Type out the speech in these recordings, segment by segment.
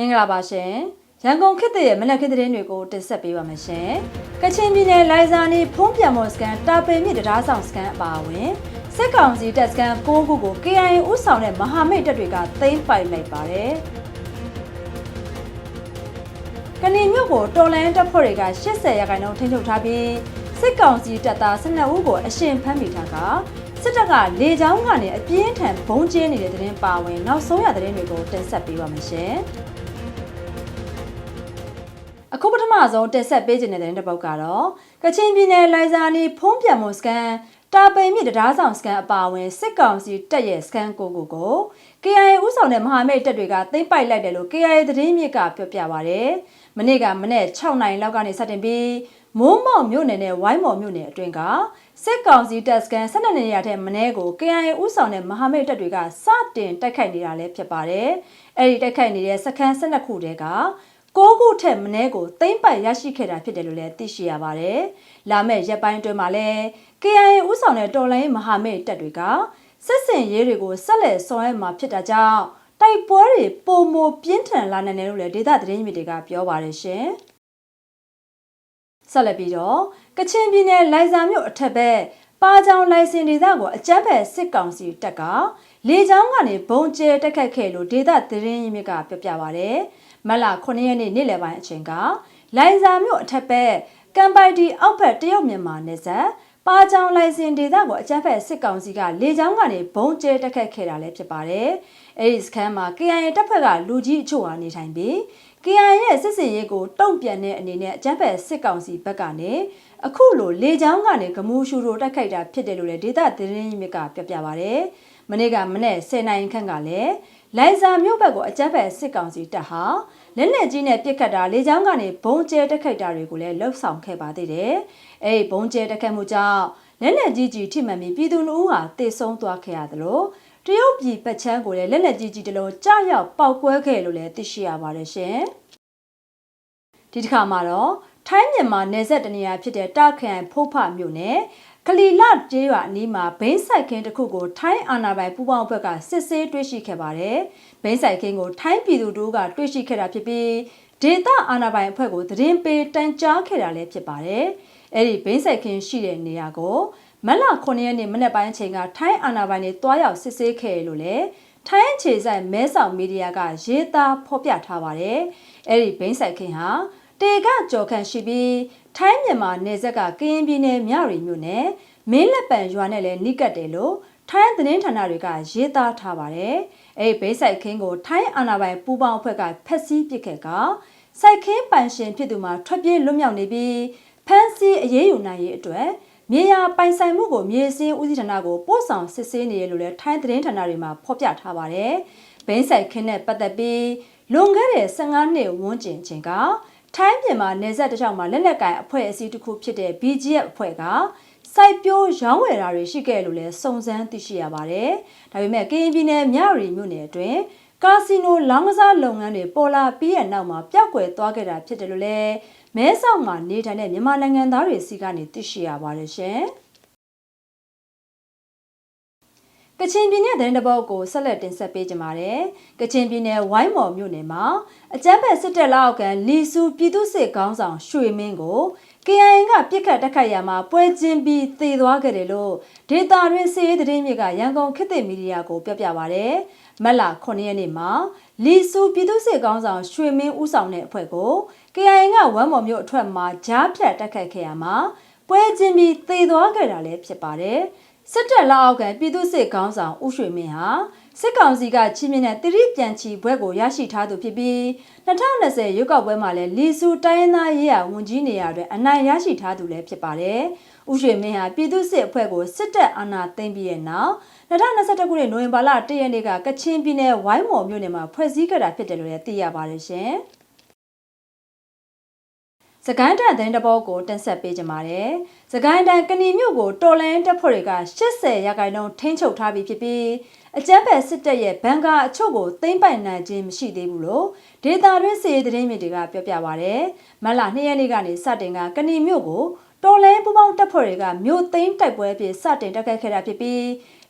မင်္ဂလာပါရှင်ရန်ကုန်ခေတ်သစ်ရဲ့မနက်ခင်းသတင်းတွေကိုတင်ဆက်ပေးပါမယ်ရှင်ကချင်ပြည်နယ်လိုင်ဇာနီဖုံးပြန်မော်စကန်တာပယ်မြစ်တရားဆောင်စကန်အပါအဝင်စစ်ကောင်စီတပ်စကန်၉ခုကို KIA ဥဆောင်တဲ့မဟာမိတ်တပ်တွေကသိမ်းပိုက်လိုက်ပါတယ်ကဏီမြို့ကိုတော်လန်တပ်ဖွဲ့တွေက80ရာခိုင်နှုန်းထိန်းချုပ်ထားပြီးစစ်ကောင်စီတပ်သား12ဦးကိုအရှင်ဖမ်းမိထားကစစ်တပ်ကလေကြောင်းကနေအပြင်းထန်ဘုံကျင်းနေတဲ့သတင်းပါဝင် နောက်ဆုံးရသတင်းတွေကိုတင်ဆက်ပေးပါမယ်ရှင်။ မဆုံးတင်ဆက်ပေးခြင်းတဲ့တဲ့တစ်ပုတ်ကတော့ကချင်ပြည်နယ်လိုင်ဇာနီဖုံးပြန်မွန်စကန်တာပိန်မြစ်တရားဆောင်စကန်အပါအဝင်စစ်ကောင်စီတပ်ရဲ့စကန်ကိုကိုကို KIA ဥဆောင်တဲ့မဟာမိတ်တပ်တွေကသိမ်းပိုက်လိုက်တယ်လို့ KIA သတင်းမြစ်ကပြောပြပါဗျ။မနေ့ကမနေ့6နိုင်လောက်ကနေစတင်ပြီးမိုးမောင်မြို့နယ်နဲ့ဝိုင်းမော်မြို့နယ်အတွင်းကစစ်ကောင်စီတပ်စကန်12နေရာထက်မနည်းကို KIA ဥဆောင်တဲ့မဟာမိတ်တပ်တွေကစတင်တိုက်ခိုက်နေတာလည်းဖြစ်ပါတယ်။အဲဒီတိုက်ခိုက်နေတဲ့စခန်း12ခုတည်းက ကိုးခုထက်မနည်းကိုသိမ့်ပိုက်ရရှိခဲ့တာဖြစ်တယ်လို့လည်းသိရှိရပါတယ်။လာမယ့်ရက်ပိုင်းအတွင်းမှာလည်း KIA ဥဆောင်တဲ့တော်လိုင်းမဟာမိတ်တပ်တွေကစစ်စင်ရေးတွေကိုဆက်လက်ဆောင်ရွက်မှာဖြစ်တာကြောင့်တိုက်ပွဲတွေပုံမပြင်းထန်လာနိုင်တယ်လို့လည်းဒေသသတင်းမြစ်တွေကပြောပါတယ်ရှင်။ဆက်လက်ပြီးတော့ကချင်ပြည်နယ်လိုင်ဇာမြို့အထက်ဘက်ပါချောင်လိုင်စင်ဒေသကိုအကြမ်းဖက်စစ်ကောင်စီတပ်ကလေကြောင်းကနေဘုံကျဲတက်ခတ်ခဲ့လို့ဒေသသတင်းရင်းမြစ်ကပြောပြပါဗျ။ မလ9ရက်နေ့နေ့လယ်ပိုင်းအချိန်ကလိုင်ဇာမြို့အထက်ဘက်ကမ်ပိုက်တီအောက်ဘက်တရုတ်မြန်မာနယ်စပ်ပါချောင်လိုင်စင်ဒေသကိုအကြမ်းဖက်စစ်ကောင်စီကလေကြောင်းကနေဘုံကျဲတက်ခတ်ခဲ့တာလည်းဖြစ်ပါတယ်။အဲဒီစခန်းမှာ KIA တပ်ဖွဲ့ကလူကြီးအချို့ဟာနေထိုင်ပြီး KIA ရဲ့စစ်စင်ရေးကိုတုံ့ပြန်တဲ့အနေနဲ့အကြမ်းဖက်စစ်ကောင်စီဘက်ကနေအခုလိုလေကြောင်းကနေဂမူရှူတို့တိုက်ခိုက်တာဖြစ်တယ်လို့လည်းဒေသသတင်းရင်းမြစ်ကပြပြပါဗျ။မနေ့ကမနေ့10နိုင်ခန့်ကလည်း လိုင်ဇာမြို့ဘက်ကိုအကြမ်းဖက်စစ်ကောင်စီတပ်ဟာလက်နက်ကြီးနဲ့ပစ်ခတ်တာလေကြောင်းကနေဘုံကျဲတိုက်ခိုက်တာတွေကိုလည်းလှုပ်ဆောင်ခဲ့ပါသေးတယ်။အဲဒီဘုံကျဲတိုက်ခိုက်မှုကြောင့်လက်နက်ကြီးကြီးထိမှန်ပြီးပြည်သူလူထုဟာတေဆုံးသွားခဲ့ရသလိုတရုတ်ပြည်ပတ်ချမ်းကိုလည်းလက်နက်ကြီးကြီးတလုံးကြားရောက်ပောက်ကွဲခဲ့လို့လည်းသိရှိရပါတယ်ရှင်။ဒီတစ်ခါမှာတော့ထိုင်းမြန်မာနယ်စပ်တနေရာဖြစ်တဲ့တာခရိုင်ဖိုးဖမြို့နယ် ကလီလကျေးရွာအနီးမှာဘိန်းဆိုင်ခင်းတစ်ခုကိုထိုင်းအာဏာပိုင်ပူးပေါင်းအဖွဲ့ကစစ်ဆေးတွေ့ရှိခဲ့ပါတယ်။ဘိန်းဆိုင်ခင်းကိုထိုင်းပြည်သူတို့ကတွေ့ရှိခဲ့တာဖြစ်ပြီးဒေသအာဏာပိုင်အဖွဲ့ကိုသတင်းပေးတန်ကြားခဲ့တာလည်းဖြစ်ပါတယ်။အဲ့ဒီဘိန်းဆိုင်ခင်းရှိတဲ့နေရာကိုမလ9ရက်နေ့မနေ့ပိုင်းအချိန်ကထိုင်းအာဏာပိုင်တွေတွားရောက်စစ်ဆေးခဲ့လို့လည်းထိုင်းအခြေဆိုင်မဲဆောက်မီဒီယာကရေးသားဖော်ပြထားပါတယ်။အဲ့ဒီဘိန်းဆိုင်ခင်းဟာ တေကကြော်ခန့်ရှိပြီးထိုင်းမြန်မာနယ်စပ်ကကရင်ပြည်နယ်မြရီမြို့နယ်မင်းလက်ပံရွာနဲ့လည်းနှိကတ်တယ်လို့ထိုင်းသတင်းဌာနတွေကရေးသားထားပါတယ်။အဲဒီဘေးဆိုင်ခင်းကိုထိုင်းအာဏာပိုင်ပူးပေါင်းအဖွဲ့ကဖက်ဆီးပစ်ခဲ့ကစိုက်ခင်းပိုင်ရှင်ဖြစ်သူမှာထွက်ပြေးလွတ်မြောက်နေပြီးဖမ်းဆီးအရေးယူနိုင်ရေးအတွက်မြေယာပိုင်ဆိုင်မှုကိုမြေစင်းဦးစီးဌာနကိုပို့ဆောင်စစ်ဆေးနေရလို့လည်းထိုင်းသတင်းဌာနတွေမှာဖော်ပြထားပါတယ်။ဘိန်းဆိုင်ခင်းနဲ့ပတ်သက်ပြီးလွန်ခဲ့တဲ့15နှစ်ဝန်းကျင်ချိန်က ထိုင်းမြန်မာနယ်စပ်တစ်လျှောက်မှာလက်နက်ကင်အဖွဲ့အစည်းတစ်ခုဖြစ်တဲ့ BGF အဖွဲ့ကစိုက်ပျိုးရောင်းဝယ်တာတွေရှိခဲ့လို့လည်းစုံစမ်းသိရှိရပါတယ်။ဒါပေမဲ့ကရင်ပြည်နယ်မြရီမြို့နယ်အတွင်းကာစီနိုလောင်းကစားလုပ်ငန်းတွေပေါ်လာပြီးတဲ့နောက်မှာပျောက်ကွယ်သွားခဲ့တာဖြစ်တယ်လို့လည်းမဲဆောက်မှာနေထိုင်တဲ့မြန်မာနိုင်ငံသားတွေစီကနေသိရှိရပါတယ်ရှင်။ ကချင်ပြည်နယ်သတင်းတပုတ်ကိုဆက်လက်တင်ဆက်ပေးကြပါမယ်။ကချင်ပြည်နယ်ဝိုင်းမော်မြို့နယ်မှာအကြမ်းဖက်စစ်တပ်လက်အောက်ခံလီဆူပြည်သူ့စစ်ခေါင်းဆောင်ရွှေမင်းကို KIA ကပြစ်ခတ်တက်ခတ်ရမှာပွဲချင်းပြီးသေသွားခဲ့တယ်လို့ဒေတာရင်းစီရေးသတင်းမြေကရန်ကုန်ခေတ်သစ်မီဒီယာကိုပြပြပါဗျ။မက်လာ9ရက်နေ့မှာလီဆူပြည်သူ့စစ်ခေါင်းဆောင်ရွှေမင်းဦးဆောင်တဲ့အဖွဲ့ကို KIA ကဝမ်းမော်မြို့အထွက်မှာကြားဖြတ်တက်ခတ်ခဲ့ရမှာ ပွဲချင်းပြီးသေသွားခဲ့တာလည်းဖြစ်ပါတယ်။စစ်တပ်လက်အောက်ကပြည်သူ့စစ်ခေါင်းဆောင်ဦးရွှေမင်းဟာစစ်ကောင်စီကချီးမြှင့်တဲ့တတိပြန်ချီဘွဲကိုရရှိထားသူဖြစ်ပြီး2020ရွေးကောက်ပွဲမှာလည်းလီဆူတိုင်းရင်းသားရေးရာဝန်ကြီးနေရာအတွက်အနိုင်ရရှိထားသူလည်းဖြစ်ပါတယ်။ဦးရွှေမင်းဟာပြည်သူ့စစ်အဖွဲ့ကိုစစ်တပ်အာဏာသိမ်းပြီးတဲ့နောက်2021ခုနှစ်နိုဝင်ဘာလ1ရက်နေ့ကကချင်ပြည်နယ်ဝိုင်းမော်မြို့နယ်မှာဖွဲ့စည်းခဲ့တာဖြစ်တယ်လို့လည်းသိရပါတယ်ရှင်။ စကိုင်းတန်သတင်းတပုတ်ကိုတင်ဆက်ပေးကြပါမယ်။စကိုင်းတန်ကဏီမြို့ကိုတော်လန်တပ်ဖွဲ့တွေက80ရာခိုင်နှုန်းထိန်းချုပ်ထားပြီးဖြစ်ပြီးအကြမ်းဖက်စစ်တပ်ရဲ့ဘန်ကာအချို့ကိုသိမ်းပိုက်နိုင်ခြင်းမရှိသေးဘူးလို့ဒေတာရင်းစီသတင်းမြစ်တွေကပြောပြပါဗျ။မလ2ရက်နေ့ကနေစတင်ကကဏီမြို့ကို တော်လန်ပူပေါင်းတပ်ဖွဲ့တွေကမြို့သိမ်းတိုက်ပွဲအဖြစ်စတင်တက်ခတ်ခဲ့တာဖြစ်ပြီး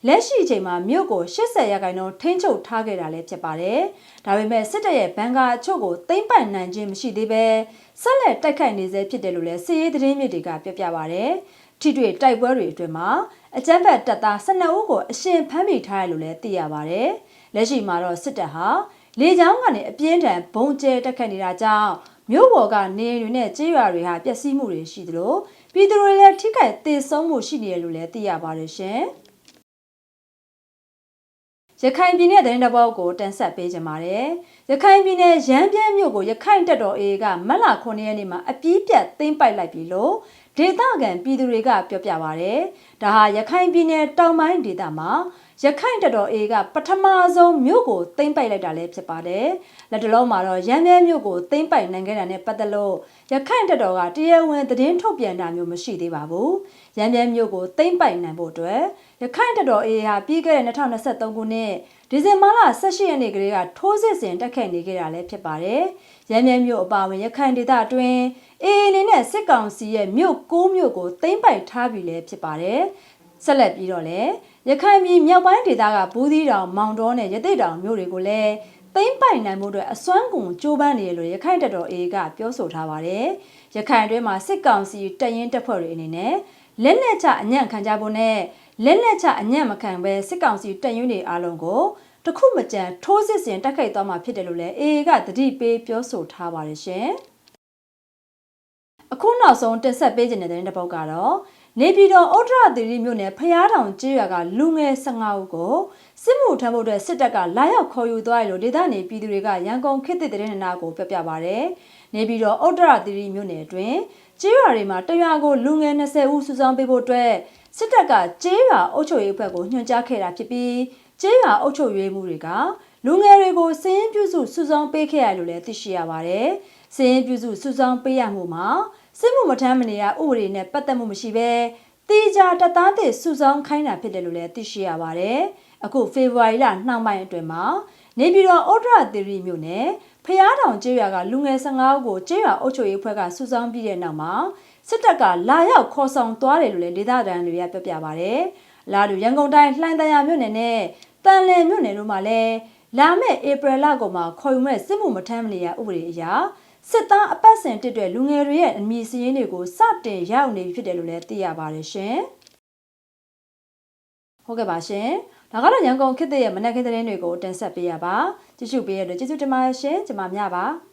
လက်ရှိအချိန်မှာမြို့ကို80ရာခိုင်နှုန်းထိန်းချုပ်ထားခဲ့တာလည်းဖြစ်ပါတယ်။ဒါပေမဲ့စစ်တပ်ရဲ့ဘန်ကာအချို့ကိုသိမ်းပိုက်နိုင်ခြင်းမရှိသေးပဲဆက်လက်တိုက်ခိုက်နေဆဲဖြစ်တယ်လို့လည်းစီးရေးသတင်းမြစ်တွေကပြောပြပါဗျ။ထိတွေ့တိုက်ပွဲတွေအတွင်းမှာအကြမ်းဖက်တပ်သား12ဦးကိုအရှင်ဖမ်းမိထားတယ်လို့လည်းသိရပါတယ်။လက်ရှိမှာတော့စစ်တပ်ဟာလေကြောင်းကနေအပြင်းထန်ဘုံကျဲတက်ခတ်နေတာကြောင့်မြို့ပေါ်ကနေတွေနဲ့ကြေးရွာတွေဟာပျက်စီးမှုတွေရှိသလို ပြည်သူတွေလည်းထိခိုက်သေဆုံးမှုရှိနေတယ်လို့လည်းသိရပါတယ်ရှင်။ရခိုင်ပြည်နယ်သတင်းတစ်ပုဒ်ကိုတင်ဆက်ပေးကြပါမယ်။ရခိုင်ပြည်နယ်ရန်ပြဲမြို့ကိုရခိုင်တပ်တော် AA ကမတ်လ9ရက်နေ့မှာအပြည့်ပြတ်သိမ်းပိုက်လိုက်ပြီလို့ဒေသခံပြည်သူတွေကပြောပြပါဗျ။ဒါဟာရခိုင်ပြည်နယ်တောင်ပိုင်းဒေသမှာ ရခိုင်တပ်တော် AA ကပထမဆုံးမြို့ကိုသိမ်းပိုက်လိုက်တာလည်းဖြစ်ပါတယ်။လက်တလုံးမှာတော့ရန်ပြဲမြို့ကိုသိမ်းပိုက်နိုင်ခဲ့တာနဲ့ပတ်သက်လို့ရခိုင်တပ်တော်ကတရားဝင်သတင်းထုတ်ပြန်တာမျိုးမရှိသေးပါဘူး။ရန်ပြဲမြို့ကိုသိမ်းပိုက်နိုင်ဖို့အတွက်ရခိုင်တပ်တော် AA ဟာပြီးခဲ့တဲ့2023ခုနှစ်ဒီဇင်ဘာလ18ရက်နေ့ကလေးကထိုးစစ်ဆင်တက်ခဲ့နေခဲ့တာလည်းဖြစ်ပါတယ်။ရမ်းမြမြို့အပါအဝင်ရခိုင်ဒေသအတွင်းအေအေအနေနဲ့စစ်ကောင်စီရဲ့မြို့၉မြို့ကိုသိမ်းပိုက်ထားပြီလည်းဖြစ်ပါတယ်။ဆက်လက်ပြီးတော့လည်း ရခိုင်ပြည်မြောက်ပိုင်းဒေသကဘူးသီးတောင်မောင်တော်နဲ့ရသိတောင်မြို့တွေကိုလည်းသိမ်းပိုက်နိုင်မှုအတွက်အစွမ်းကုန်ကြိုးပမ်းနေရလို့ရခိုင်တပ်တော် AA ကပြောဆိုထားပါတယ်။ရခိုင်အတွင်းမှာစစ်ကောင်စီတပ်ရင်းတပ်ဖွဲ့တွေအနေနဲ့လက်နက်ချအညံ့ခံကြဖို့နဲ့လက်လက်ချအညံ့မခံပဲစစ်ကောင်စီတပ်ရင်းတွေအားလုံးကိုတခုမကြံထိုးစစ်ဆင်တိုက်ခိုက်သွားမှာဖြစ်တယ်လို့လည်း AA ကတတိပေးပြောဆိုထားပါတယ်ရှင်။အခုနောက်ဆုံးတင်ဆက်ပေးခြင်းတဲ့တဲ့တစ်ပုဒ်ကတော့ နေပြည်တော်ဩဒရသီရိမြို့နယ်ဖျားတောင်ကျေးရွာကလူငယ်15ဦးကိုစစ်မှုထမ်းဖို့အတွက်စစ်တပ်ကလာရောက်ခေါ်ယူသွားတယ်လို့ဒေသနေပြည်သူတွေကရန်ကုန်ခေတ်သစ်တဲ့နာကိုပြပြပါဗျ။နေပြည်တော်ဩဒရသီရိမြို့နယ်အတွင်းကျေးရွာတွေမှာတရွာကိုလူငယ်20ဦးစုဆောင်းပေးဖို့အတွက်စစ်တပ်ကကျေးရွာအုပ်ချုပ်ရေးအဖွဲ့ကိုညွှန်ကြားခဲ့တာဖြစ်ပြီးကျေးရွာအုပ်ချုပ်ရေးမှုတွေကလူငယ်တွေကိုစည်ရင်ပြုစုစုဆောင်းပေးခဲ့ရလို့လည်းသိရှိရပါတယ်။စည်ရင်ပြုစုစုဆောင်းပေးရမှုမှာ စစ်မှုမထမ်းမနေရဥပဒေနဲ့ပတ်သက်မှုမရှိဘဲတေချာတသားတည်းစုဆောင်းခိုင်းတာဖြစ်တယ်လို့လည်းသိရှိရပါတယ်။အခုဖေဖော်ဝါရီလနှောင်းပိုင်းအတွင်းမှာနေပြည်တော်ဩဒရသီရိမြို့နယ်ဖျားတောင်ကျေးရွာကလူငယ်15ဦးကိုကျေးရွာအုပ်ချုပ်ရေးအဖွဲ့ကစုဆောင်းပြီးတဲ့နောက်မှာစစ်တပ်ကလာရောက်ခေါ်ဆောင်သွားတယ်လို့လည်းဒေသခံတွေကပြောပြပါဗျ။လာလူရန်ကုန်တိုင်းလှိုင်တရာမြို့နယ်နဲ့တန်လည်မြို့နယ်တို့မှာလည်းလာမယ့်ဧပြီလကုန်မှာခေါ်ယူမဲ့စစ်မှုမထမ်းမနေရဥပဒေအရ စစ်သားအပတ်စဉ်တစ်တွေလူငယ်တွေရဲ့အမည်စရင်းတွေကိုစတင်ရောက်နေပြီဖြစ်တယ်လို့လည်းသိရပါတယ်ရှင်။ဟုတ်ကဲ့ပါရှင်။ဒါကတော့ရန်ကုန်ခေတ်ရဲ့မနက်ခင်းသတင်းတွေကိုတင်ဆက်ပေးရပါ။ကြည့်ရှုပေးရတဲ့ကျေးဇူးတင်ပါတယ်ရှင်။ကျွန်မမြပါ။